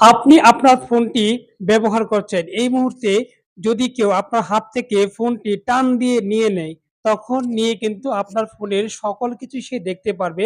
আপনি আপনার ফোনটি ব্যবহার করছেন। এই মুহূর্তে যদি কেউ আপনার হাত থেকে ফোনটি টান দিয়ে নিয়ে নেয়, তখন নিয়ে কিন্তু আপনার ফোনের সকল কিছু সে দেখতে পারবে।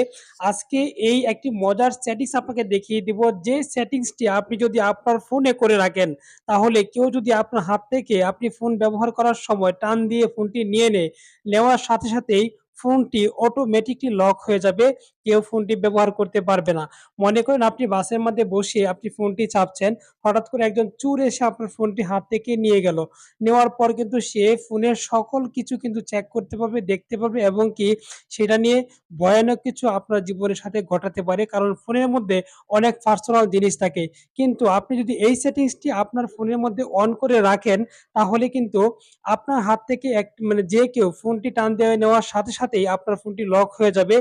আজকে এই একটি মজার সেটিংস আপনাকে দেখিয়ে দিব, যে সেটিংসটি আপনি যদি আপনার ফোনে করে রাখেন, তাহলে কেউ যদি আপনার হাত থেকে আপনি ফোন ব্যবহার করার সময় টান দিয়ে ফোনটি নিয়ে নেয়, নেওয়ার সাথে সাথেই ফোনটি অটোমেটিকলি লক হয়ে যাবে। কেউ ফোনটি ব্যবহার করতে পারবে না। মনে করেন আপনি বাসের মধ্যে বসে আপনি ফোনটি চাপছেন, হঠাৎ করে একজন চোর এসে আপনার ফোনটি হাত থেকে নিয়ে গেল। নেওয়ার পর কিন্তু সে ফোনের সকল কিছু কিন্তু চেক করতে পারবে, দেখতে পারবে এবং কি সেটা নিয়ে ভয়ানক কিছু আপনার জীবনের সাথে ঘটাতে পারে। কারণ ফোনের মধ্যে অনেক পার্সোনাল জিনিস থাকে। কিন্তু আপনি যদি এই সেটিংসটি আপনার ফোনের মধ্যে অন করে রাখেন, তাহলে কিন্তু আপনার হাত থেকে এক মানে যে কেউ ফোনটি টান দিয়ে নেওয়ার সাথে সাথে সাথেই আপনার ফোনটি লক হয়ে যাবে।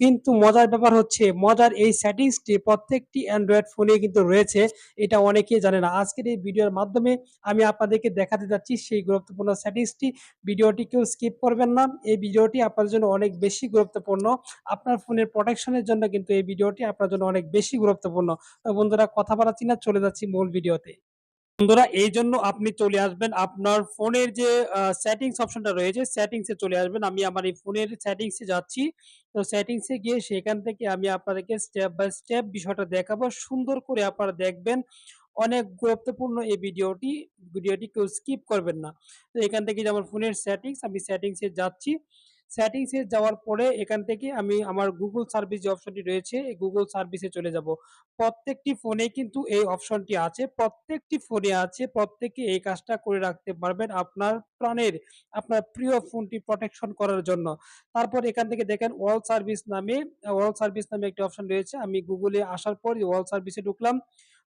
কিন্তু মজার ব্যাপার হচ্ছে, মজার এই সেটিংসটি প্রত্যেকটি অ্যান্ড্রয়েড ফোনেই কিন্তু রয়েছে। এটা অনেকেই জানে না। আজকের এই ভিডিওর মাধ্যমে আমি আপনাদেরকে দেখাতে যাচ্ছি সেই গুরুত্বপূর্ণ সেটিংসটি। ভিডিওটি কেউ স্কিপ করবেন না। এই ভিডিওটি আপনার জন্য অনেক বেশি গুরুত্বপূর্ণ। আপনার ফোনের প্রোটেকশন এর জন্য কিন্তু এই ভিডিওটি আপনার জন্য অনেক বেশি গুরুত্বপূর্ণ। বন্ধুরা কথা বাড়াচ্ছি না, চলে যাচ্ছি মূল ভিডিওতে। বন্ধুরা এই জন্য আপনি চলে আসবেন আপনার ফোনের যে সেটিংস অপশনটা রয়েছে, সেটিংস চলে আসবেন। আমি আমার এই ফোনের সেটিংস যাচ্ছি। তো সেটিংস গিয়ে সেখান থেকে আমি আপনাদেরকে স্টেপ বাই স্টেপ বিষয়টা দেখাবো। সুন্দর করে আপনারা দেখবেন। অনেক গুরুত্বপূর্ণ এই ভিডিওটি। ভিডিওটি কেউ স্কিপ করবেন না। তো এখান থেকে যে আমার ফোনের সেটিংস, আমি সেটিংস যাচ্ছি। সেটিংস যাওয়ার পরে এখান থেকে আমি আমার গুগল সার্ভিস যে অপশনটি রয়েছে, এই Google সার্ভিস চলে যাব। প্রত্যেকটি ফোনেই কিন্তু এই অপশনটি আছে। প্রত্যেকটি ফোনে আছে। প্রত্যেকে এই কাজটা করে রাখতে পারবেন আপনার প্রাণের, আপনার প্রিয় ফোনটি প্রোটেকশন করার জন্য। তারপর এখান থেকে দেখেন অল সার্ভিস নামে অল সার্ভিস নামে একটি অপশন রয়েছে। আমি গুগলে আসার পর অল সার্ভিসে ঢুকলাম।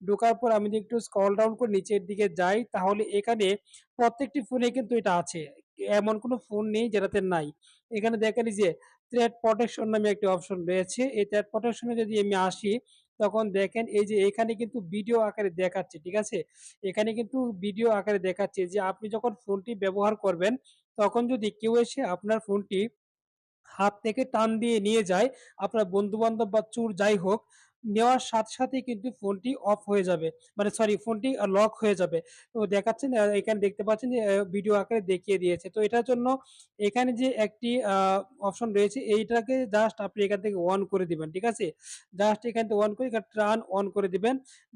ঢোকার পর আমি যদি একটু স্ক্রল ডাউন করে নিচের দিকে যাই, তাহলে এখানে প্রত্যেকটি ফোনে কিন্তু এটা আছে। এমন কোনো ফোন নেই যেটাতে নাই। এখানে দেখেন যে থ্রেট প্রোটেকশন নামে একটি অপশন রয়েছে। এই থ্রেট প্রোটেকশন যদি আমি আসি, তখন দেখেন এই যে এখানে কিন্তু ভিডিও আকারে দেখাচ্ছে, ঠিক আছে? এখানে কিন্তু ভিডিও আকারে দেখাচ্ছে যে আপনি যখন ফোনটি ব্যবহার করবেন, তখন যদি কেউ এসে আপনার ফোনটি হাত থেকে টান দিয়ে নিয়ে যায়, আপনার বন্ধু-বান্ধব বা চুর যাই হোক, নেওয়ার সাথে সাথেই কিন্তু ফোনটি অফ হয়ে যাবে। মানে সরি ফোনটি লক হয়ে যাবে। তো দেখাচ্ছেন এখানে দেখতে পাচ্ছেন যে ভিডিও আকারে দেখিয়ে দিয়েছে। তো এটার জন্য এখানে যে একটি অপশন রয়েছে এইটাকে জাস্ট আপনি এখান থেকে অন করে দিবেন। ঠিক আছে? জাস্ট এখান থেকে অন করে এখানে টার্ন অন করে দিবেন।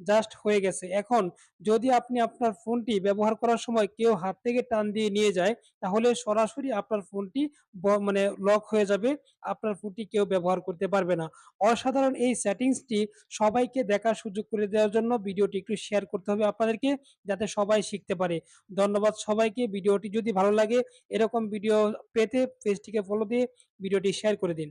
জাস্ট হয়ে গেছে। এখন যদি আপনি আপনার ফোনটি ব্যবহার করার সময় কেউ হাত থেকে টান দিয়ে নিয়ে যায়, তাহলে সরাসরি আপনার ফোনটি মানে লক হয়ে যাবে। আপনার ফোনটি কেউ ব্যবহার করতে পারবে না। অসাধারণ এই সেটিংসটি সবাইকে দেখার সুযোগ করে দেওয়ার জন্য ভিডিওটি একটু শেয়ার করতে হবে আপনাদেরকে, যাতে সবাই শিখতে পারে। ধন্যবাদ সবাইকে। ভিডিওটি যদি ভালো লাগে এরকম ভিডিও পেতে পেজটিকে ফলো দিয়ে ভিডিওটি শেয়ার করে দিন।